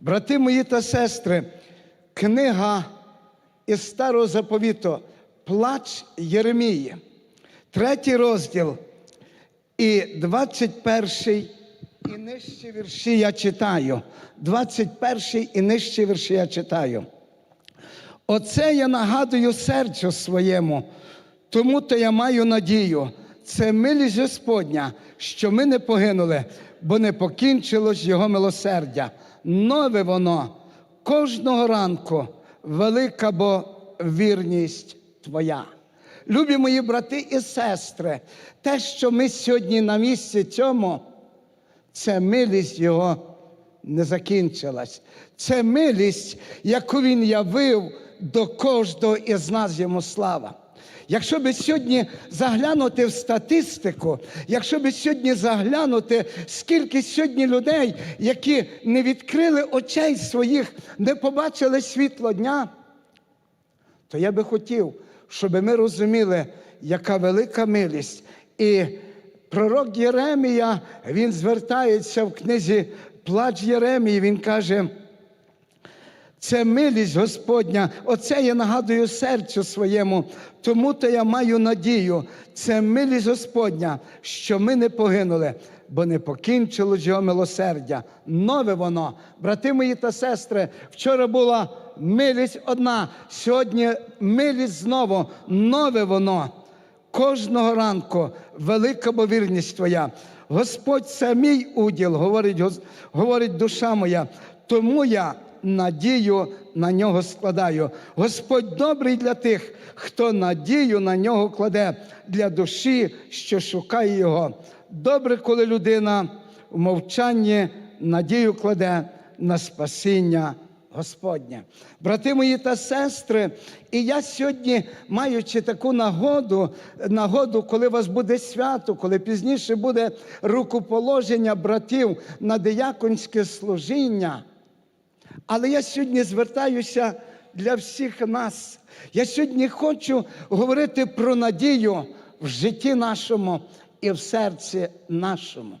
Брати мої та сестри, книга із старого заповіту Плач Єремії, третій розділ і 21 і нижчі вірші я читаю. 21 і нижчі вірші я читаю. Оце я нагадую серцю своєму, тому то я маю надію. Це милість Господня, що ми не погинули, бо не покінчилось Його милосердя. Нове воно кожного ранку, велика бо вірність Твоя. Любі мої брати і сестри, те, що ми сьогодні на місці цьому, це милість Його не закінчилась. Це милість, яку Він явив до кожного із нас йому слава. Якщо би сьогодні заглянути в статистику, якщо би сьогодні заглянути, скільки сьогодні людей, які не відкрили очей своїх, не побачили світло дня, то я би хотів, щоб ми розуміли, яка велика милість. І пророк Єремія, він звертається в книзі Плач Єремії, він каже, це милість Господня, оце я нагадую серцю своєму, тому то я маю надію. Це милість Господня, що ми не погинули, бо не покінчилось його милосердя. Нове воно, брати мої та сестри, вчора була милість одна, сьогодні милість знову, нове воно. Кожного ранку велика бо вірність твоя. Господь це мій уділ, говорить, говорить душа моя, тому я надію на нього складаю. Господь добрий для тих, хто надію на нього кладе, для душі, що шукає його. Добре, коли людина в мовчанні надію кладе на спасіння Господнє. Брати мої та сестри, і я сьогодні, маючи таку нагоду, нагоду, коли у вас буде свято, коли пізніше буде рукоположення братів на дияконське служіння. Але я сьогодні звертаюся для всіх нас. Я сьогодні хочу говорити про надію в житті нашому і в серці нашому.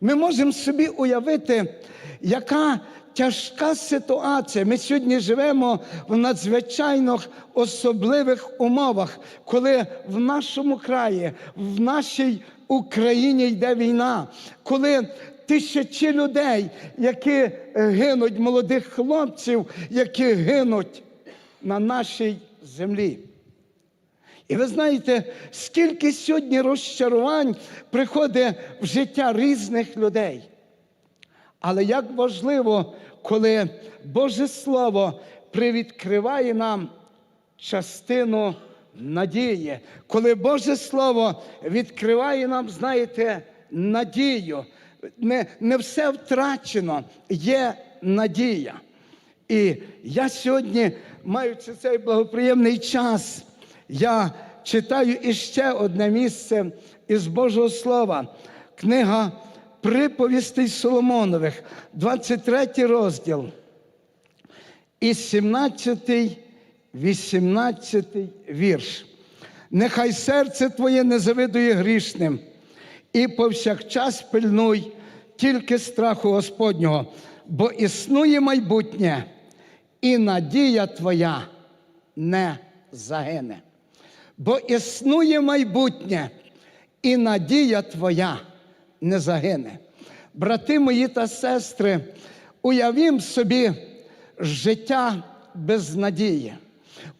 Ми можемо собі уявити, яка тяжка ситуація. Ми сьогодні живемо в надзвичайно особливих умовах, коли в нашому краї, в нашій Україні йде війна, коли тисячі людей, які гинуть, молодих хлопців, які гинуть на нашій землі. І ви знаєте, скільки сьогодні розчарувань приходить в життя різних людей. Але як важливо, коли Боже Слово привідкриває нам частину надії, коли Боже Слово відкриває нам, знаєте, надію. Не, не все втрачено, є надія. І я сьогодні, маючи цей благоприємний час, я читаю іще одне місце із Божого Слова, книга приповістей Соломонових, 23 розділ, і 17, 18 вірш. Нехай серце твоє не завидує грішним, і повсякчас пильнуй тільки страху Господнього, бо існує майбутнє, і надія твоя не загине. Бо існує майбутнє, і надія твоя не загине. Брати мої та сестри, уявім собі життя без надії.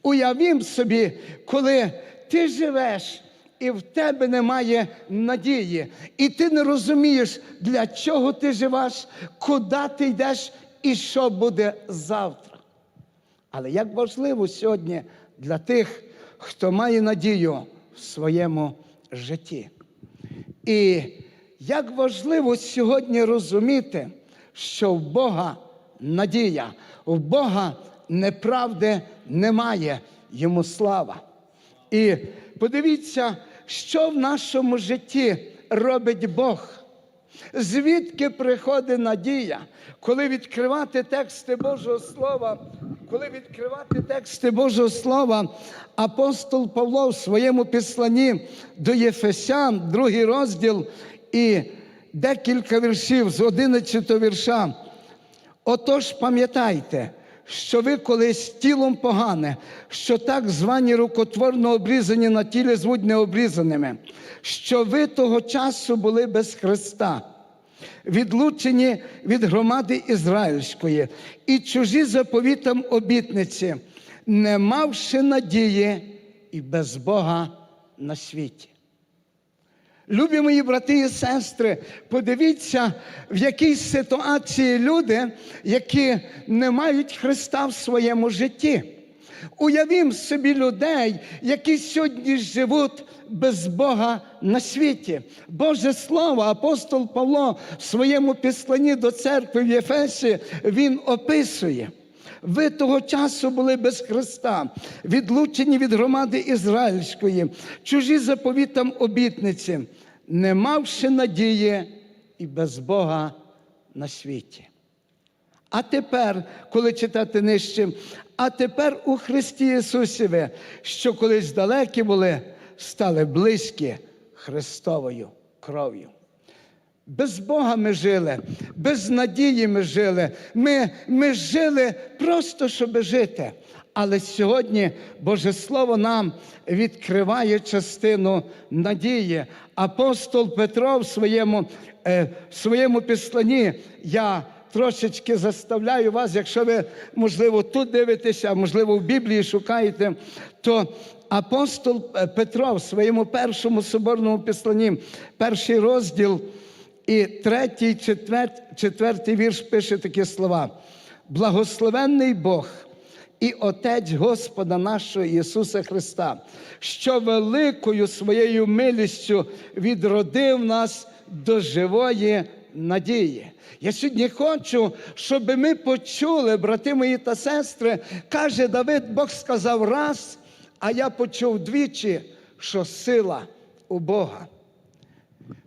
Уявім собі, коли ти живеш і в тебе немає надії, і ти не розумієш, для чого ти живеш, куди ти йдеш і що буде завтра. Але як важливо сьогодні для тих, хто має надію в своєму житті. І як важливо сьогодні розуміти, що в Бога надія, в Бога неправди немає, йому слава. І подивіться, що в нашому житті робить Бог. Звідки приходить надія, коли відкривати тексти Божого Слова, коли відкривати тексти Божого Слова, апостол Павло в своєму післанні до Єфесян, другий розділ і декілька віршів з 11 вірша. Отож пам'ятайте, що ви колись тілом погане, що так звані рукотворно обрізані на тілі звуть необрізаними, що ви того часу були без Христа, відлучені від громади Ізраїльської і чужі заповітам обітниці, не мавши надії і без Бога на світі. Любі мої брати і сестри, подивіться, в якій ситуації люди, які не мають Христа в своєму житті. Уявімо собі людей, які сьогодні живуть без Бога на світі. Боже Слово, апостол Павло в своєму післанні до церкви в Єфесі він описує. Ви того часу були без Христа, відлучені від громади Ізраїльської, чужі заповітам обітниці, не мавши надії і без Бога на світі. А тепер, коли читати нижче, а тепер у Христі Ісусі ви, що колись далекі були, стали близькі Христовою кров'ю. Без Бога ми жили, без надії ми жили. Ми, ми жили просто, щоб жити. Але сьогодні Боже Слово нам відкриває частину надії. Апостол Петро в своєму, е, в своєму післанні я трошечки заставляю вас, якщо ви, можливо, тут дивитеся, а можливо, в Біблії шукаєте, то апостол е, Петро в своєму першому соборному післанні, перший розділ. І третій, четвертий, четвертий вірш пише такі слова: Благословенний Бог і Отець Господа нашого Ісуса Христа, що великою своєю милістю відродив нас до живої надії. Я сьогодні хочу, щоб ми почули, брати мої та сестри, каже Давид, Бог сказав раз, а я почув двічі, що сила у Бога.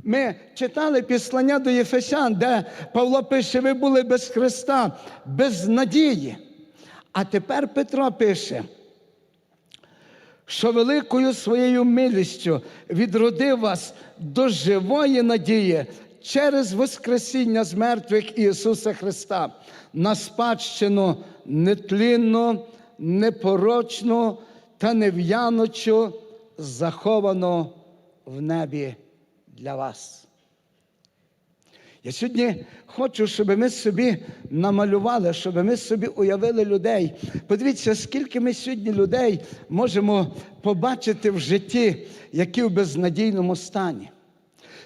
Ми читали післання до Єфесян, де Павло пише, ви були без Христа, без надії. А тепер Петро пише, що великою своєю милістю відродив вас до живої надії через Воскресіння з мертвих Ісуса Христа на спадщину нетлінну, непорочну та нев'яночу, заховану в небі для вас. Я сьогодні хочу, щоб ми собі намалювали, щоб ми собі уявили людей. Подивіться, скільки ми сьогодні людей можемо побачити в житті, які в безнадійному стані.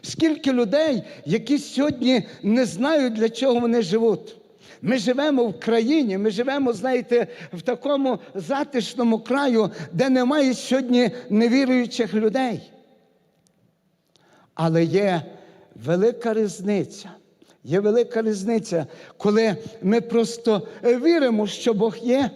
Скільки людей, які сьогодні не знають, для чого вони живуть. Ми живемо в країні, ми живемо, знаєте, в такому затишному краю, де немає сьогодні невіруючих людей. Але є велика різниця. Є велика різниця, коли ми просто віримо, що Бог є.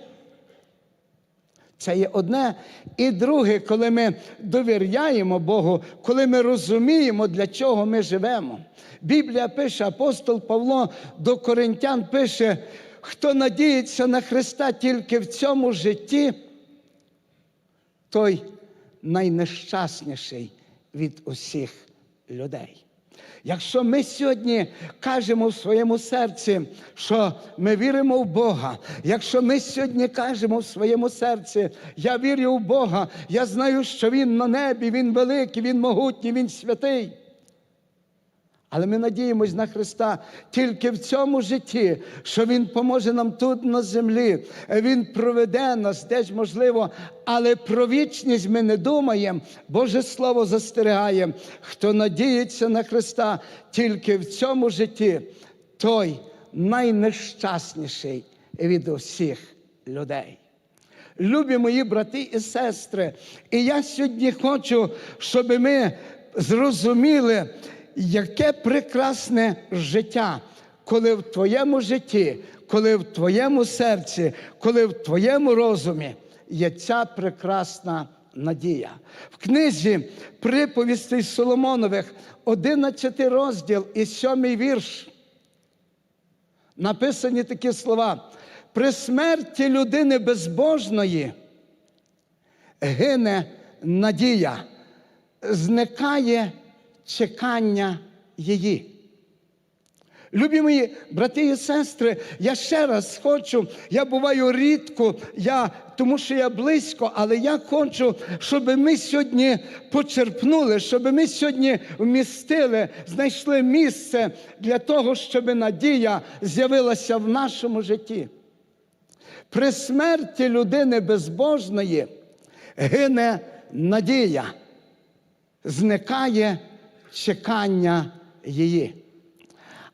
Це є одне. І друге, коли ми довіряємо Богу, коли ми розуміємо, для чого ми живемо. Біблія пише, апостол Павло до Коринтян пише, хто надіється на Христа тільки в цьому житті, той найнещасніший від усіх людей. Якщо ми сьогодні кажемо в своєму серці, що ми віримо в Бога, якщо ми сьогодні кажемо в своєму серці, я вірю в Бога, я знаю, що Він на небі, Він великий, Він могутній, Він святий. Але ми надіємось на Христа тільки в цьому житті, що Він поможе нам тут на землі. Він проведе нас десь можливо, але про вічність ми не думаємо. Боже Слово застерігає, хто надіється на Христа тільки в цьому житті, той найнещасніший від усіх людей. Любі мої брати і сестри, і я сьогодні хочу, щоб ми зрозуміли яке прекрасне життя, коли в твоєму житті, коли в твоєму серці, коли в твоєму розумі є ця прекрасна надія. В книзі приповістей Соломонових, 11 розділ і 7 вірш. Написані такі слова. При смерті людини безбожної гине надія, зникає чекання її. Любі мої брати і сестри, я ще раз хочу, я буваю рідко, я, тому що я близько, але я хочу, щоб ми сьогодні почерпнули, щоб ми сьогодні вмістили, знайшли місце для того, щоб надія з'явилася в нашому житті. При смерті людини безбожної гине надія, зникає чекання її.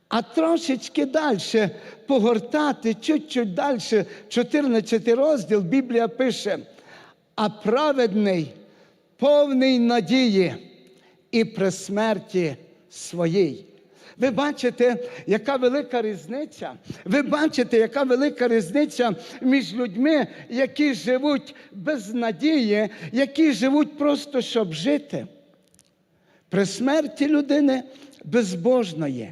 А трошечки далі погортати, чуть-чуть далі, 14 розділ, Біблія пише, а праведний, повний надії і при смерті своїй. Ви бачите, яка велика різниця? Ви бачите, яка велика різниця між людьми, які живуть без надії, які живуть просто щоб жити. При смерті людини безбожної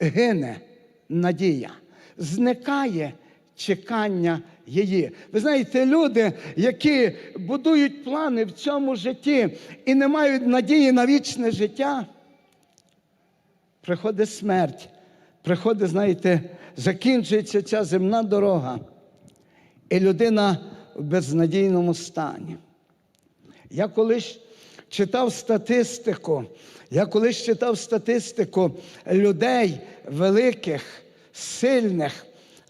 гине надія, зникає чекання її. Ви знаєте, люди, які будують плани в цьому житті і не мають надії на вічне життя, приходить смерть, приходить, знаєте, закінчується ця земна дорога, і людина в безнадійному стані. Я колись читав статистику, я колись читав статистику людей великих, сильних,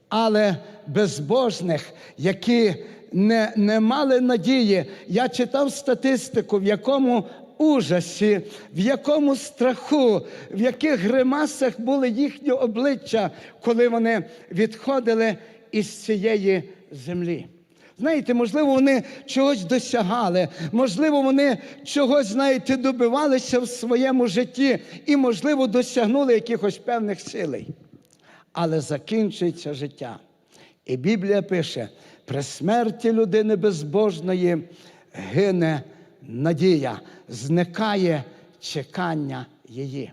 але безбожних, які не, не мали надії. Я читав статистику, в якому ужасі, в якому страху, в яких гримасах були їхні обличчя, коли вони відходили із цієї землі. Знаєте, можливо, вони чогось досягали, можливо, вони чогось, знаєте, добивалися в своєму житті і, можливо, досягнули якихось певних силей. Але закінчується життя. І Біблія пише: при смерті людини безбожної гине надія, зникає чекання її.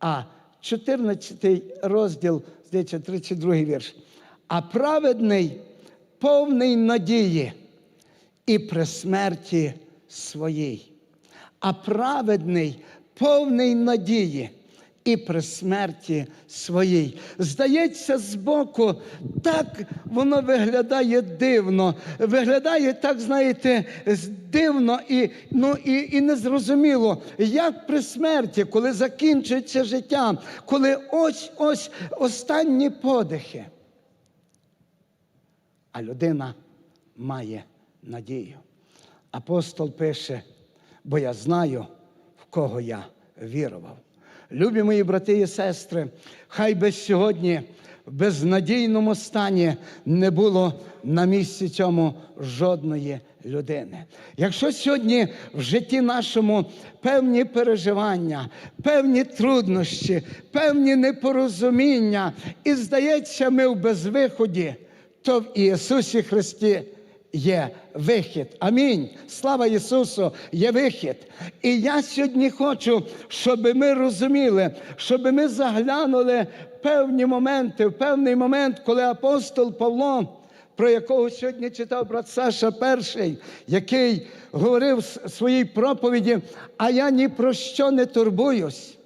А 14 розділ, здається, 32 вірш. А праведний повний надії і при смерті своїй. А праведний повний надії і при смерті своїй. Здається, збоку, так воно виглядає дивно, виглядає так, знаєте, дивно і, ну, і, і незрозуміло, як при смерті, коли закінчується життя, коли ось ось останні подихи. А людина має надію. Апостол пише, бо я знаю, в кого я вірував. Любі мої брати і сестри, хай би сьогодні в безнадійному стані не було на місці цьому жодної людини. Якщо сьогодні в житті нашому певні переживання, певні труднощі, певні непорозуміння, і здається, ми в безвиході, то в Ісусі Христі є вихід. Амінь. Слава Ісусу, є вихід. І я сьогодні хочу, щоб ми розуміли, щоб ми заглянули певні моменти, в певний момент, коли апостол Павло. Про якого сьогодні читав брат Саша перший, який говорив в своїй проповіді, а я ні про що не турбуюсь.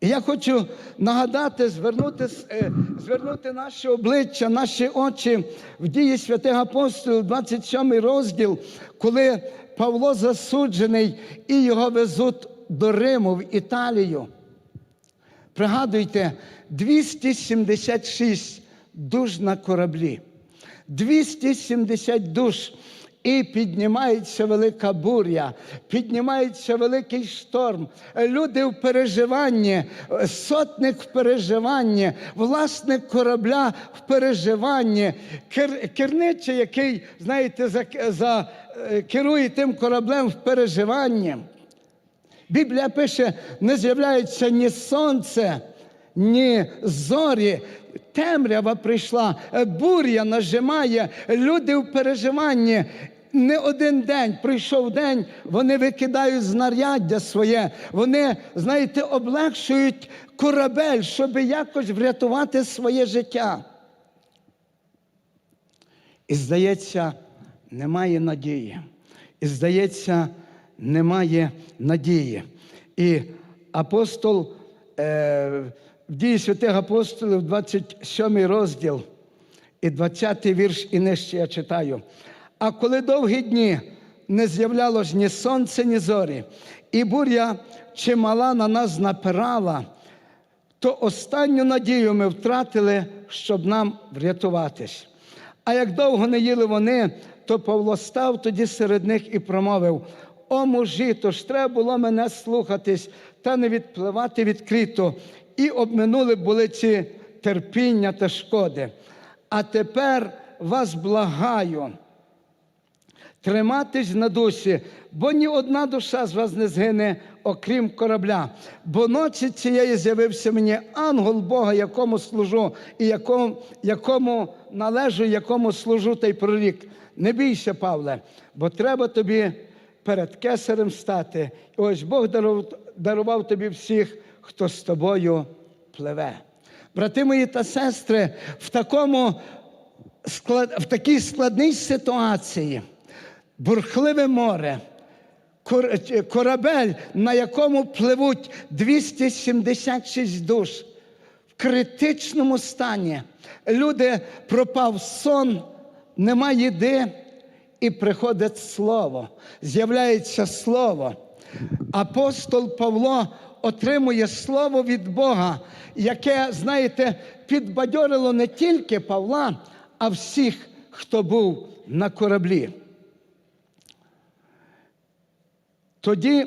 І я хочу нагадати, звернути е, звернути наші обличчя, наші очі в дії святих апостолів, 27 розділ, коли Павло засуджений і його везуть до Риму в Італію. Пригадуйте, 276 душ на кораблі, 270 душ. І піднімається велика буря, піднімається великий шторм. Люди в переживанні, сотник в переживанні, власник корабля в переживанні, кер, керничий, який, знаєте, за, за, керує тим кораблем в переживанні. Біблія пише: не з'являється ні сонце, ні зорі. Темрява прийшла, буря нажимає, люди в переживанні. Не один день прийшов день, вони викидають знаряддя своє, вони, знаєте, облегшують корабель, щоб якось врятувати своє життя. І здається, немає надії. І здається, немає надії. І апостол е, в дії святих апостолів, 27 розділ і 20 вірш і нижче я читаю. А коли довгі дні не з'являлось ні сонце, ні зорі, і буря чимала на нас напирала, то останню надію ми втратили, щоб нам врятуватись. А як довго не їли вони, то Павло став тоді серед них і промовив: О мужі, то ж треба було мене слухатись та не відпливати відкрито, і обминули були ці терпіння та шкоди. А тепер вас благаю, Триматись на душі, бо ні одна душа з вас не згине, окрім корабля. Бо ночі цієї з'явився мені ангел Бога, якому служу, і якому, якому належу, якому служу та прорік. Не бійся, Павле, бо треба тобі перед кесарем стати. І ось Бог дарував тобі всіх, хто з тобою пливе. Брати мої та сестри, в такому в такій складній ситуації бурхливе море, корабель, на якому пливуть 276 душ в критичному стані. Люди пропав сон, нема їди, і приходить слово, з'являється слово. Апостол Павло отримує слово від Бога, яке, знаєте, підбадьорило не тільки Павла, а всіх, хто був на кораблі. Тоді,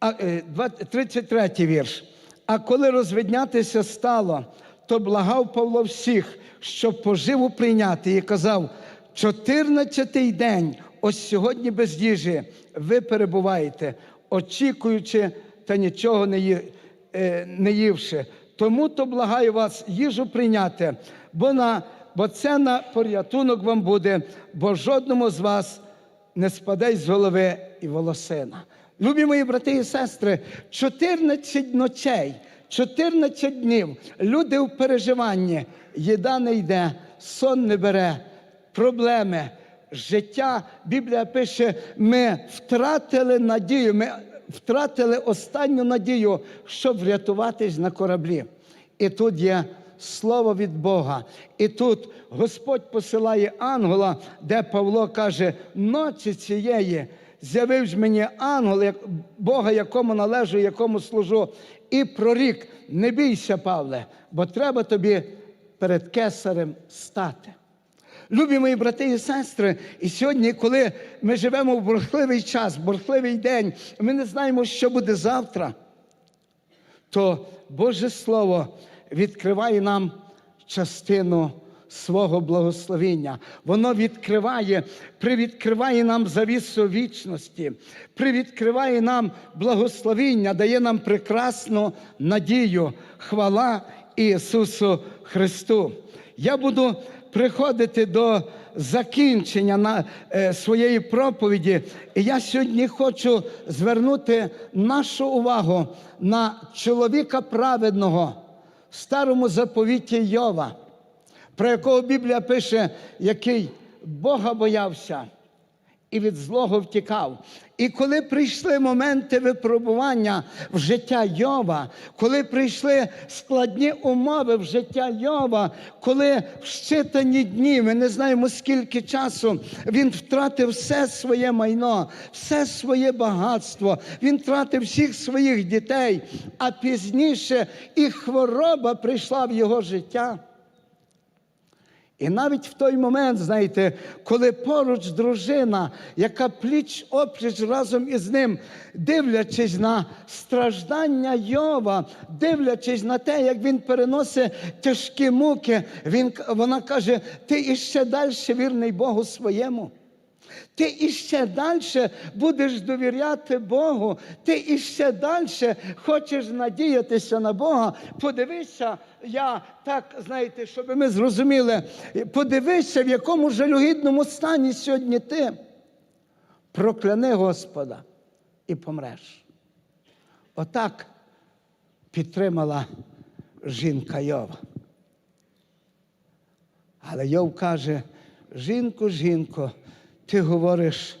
а, е, два- 33 вірш. А коли розвиднятися стало, то благав Павло всіх, щоб поживу прийняти, і казав: 14-й день, ось сьогодні без їжі, ви перебуваєте, очікуючи та нічого е, не ївши. Тому то благаю вас їжу прийняти, бо, на, бо це на порятунок вам буде, бо жодному з вас не спаде з голови і волосина. Любі мої брати і сестри, 14 ночей, 14 днів люди в переживанні, їда не йде, сон не бере, проблеми, життя. Біблія пише, ми втратили надію, ми втратили останню надію, щоб врятуватись на кораблі. І тут є слово від Бога. І тут Господь посилає ангела, де Павло каже: ночі цієї з'явився мені ангел, Бога, якому належу, якому служу, і прорік: не бійся, Павле, бо треба тобі перед кесарем стати. Любі мої брати і сестри, і сьогодні, коли ми живемо в бурхливий час, бурхливий день, ми не знаємо, що буде завтра то Боже Слово відкриває нам частину свого благословіння. Воно відкриває, привідкриває нам завісу вічності, привідкриває нам благословіння, дає нам прекрасну надію. Хвала Ісусу Христу. Я буду приходити до закінчення на, е, своєї проповіді. І я сьогодні хочу звернути нашу увагу на чоловіка праведного старому заповіті Йова, про якого Біблія пише, який Бога боявся і від злого втікав. І коли прийшли моменти випробування в життя Йова, коли прийшли складні умови в життя Йова, коли в щитані дні, ми не знаємо скільки часу, він втратив все своє майно, все своє багатство, він втратив всіх своїх дітей, а пізніше і хвороба прийшла в його життя. І навіть в той момент, знаєте, коли поруч дружина, яка пліч опліч разом із ним, дивлячись на страждання Йова, дивлячись на те, як він переносить тяжкі муки, він, вона каже: ти іще далі вірний Богу своєму. Ти іще далі будеш довіряти Богу, ти іще далі хочеш надіятися на Бога. Подивися, я так, знаєте, щоб ми зрозуміли, подивися, в якому жалюгідному стані сьогодні ти. Прокляни Господа і помреш. Отак підтримала жінка Йова. Але Йов каже: жінко, жінко, ти говориш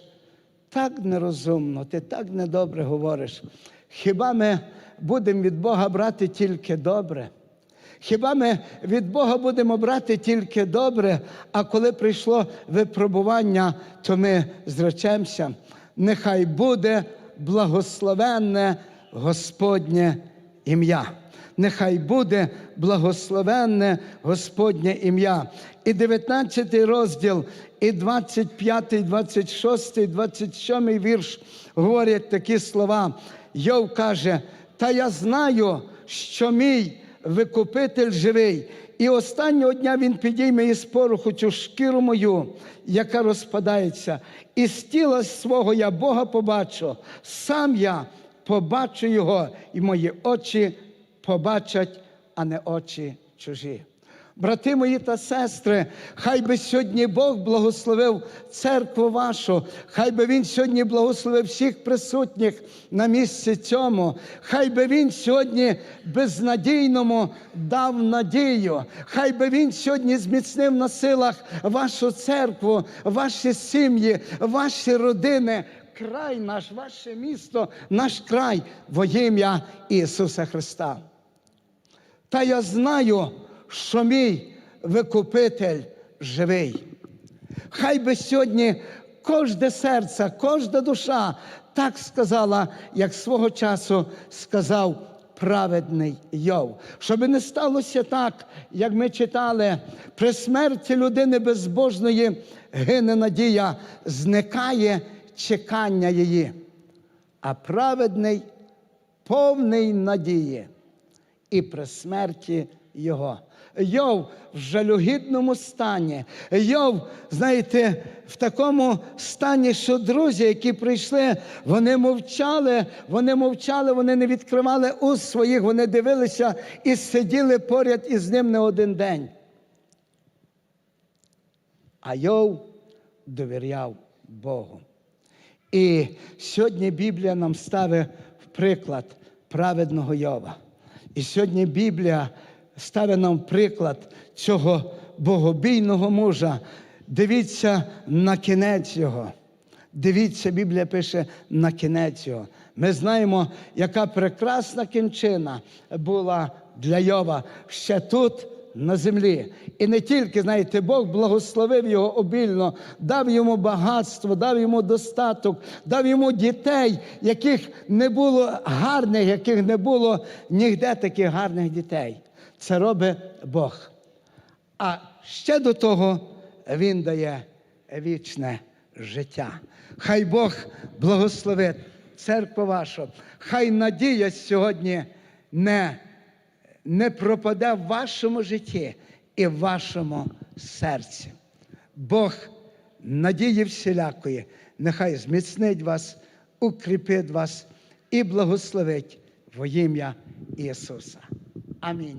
так нерозумно, ти так недобре говориш. Хіба ми будемо від Бога брати тільки добре? Хіба ми від Бога будемо брати тільки добре, а коли прийшло випробування, то ми зречемося. Нехай буде благословенне Господнє ім'я. Нехай буде благословенне Господнє ім'я. І 19 розділ, і 25, 26, 27 вірш говорять такі слова. Йов каже: Та я знаю, що мій викупитель живий. І останнього дня він підійме із пороху цю шкіру мою, яка розпадається, і з тіла свого я Бога побачу, сам я побачу його, і мої очі побачать, а не очі чужі. Брати мої та сестри, хай би сьогодні Бог благословив церкву вашу, хай би Він сьогодні благословив всіх присутніх на місці цьому, хай би Він сьогодні безнадійному дав надію, хай би Він сьогодні зміцнив на силах вашу церкву, ваші сім'ї, ваші родини, край наш, ваше місто, наш край во ім'я Ісуса Христа. Та я знаю, що мій викупитель живий. Хай би сьогодні кожне серце, кожна душа так сказала, як свого часу сказав праведний Йов. Щоб не сталося так, як ми читали, при смерті людини безбожної гине надія, зникає чекання її, а праведний повний надії і при смерті його. Йов в жалюгідному стані. Йов, знаєте, в такому стані, що друзі, які прийшли, вони мовчали, вони мовчали, вони не відкривали уст своїх, вони дивилися і сиділи поряд із ним не один день. А Йов довіряв Богу. І сьогодні Біблія нам ставить в приклад праведного Йова. І сьогодні Біблія ставить нам приклад цього богобійного мужа. Дивіться на кінець його. Дивіться, Біблія пише на кінець його. Ми знаємо, яка прекрасна кінчина була для Йова ще тут, на землі. І не тільки, знаєте, Бог благословив його обільно, дав йому багатство, дав йому достаток, дав йому дітей, яких не було гарних, яких не було ніде таких гарних дітей. Це робить Бог. А ще до того Він дає вічне життя. Хай Бог благословить церкву вашу. Хай надія сьогодні не, не пропаде в вашому житті і в вашому серці. Бог надії всілякої, нехай зміцнить вас, укріпить вас і благословить во ім'я Ісуса. Амінь.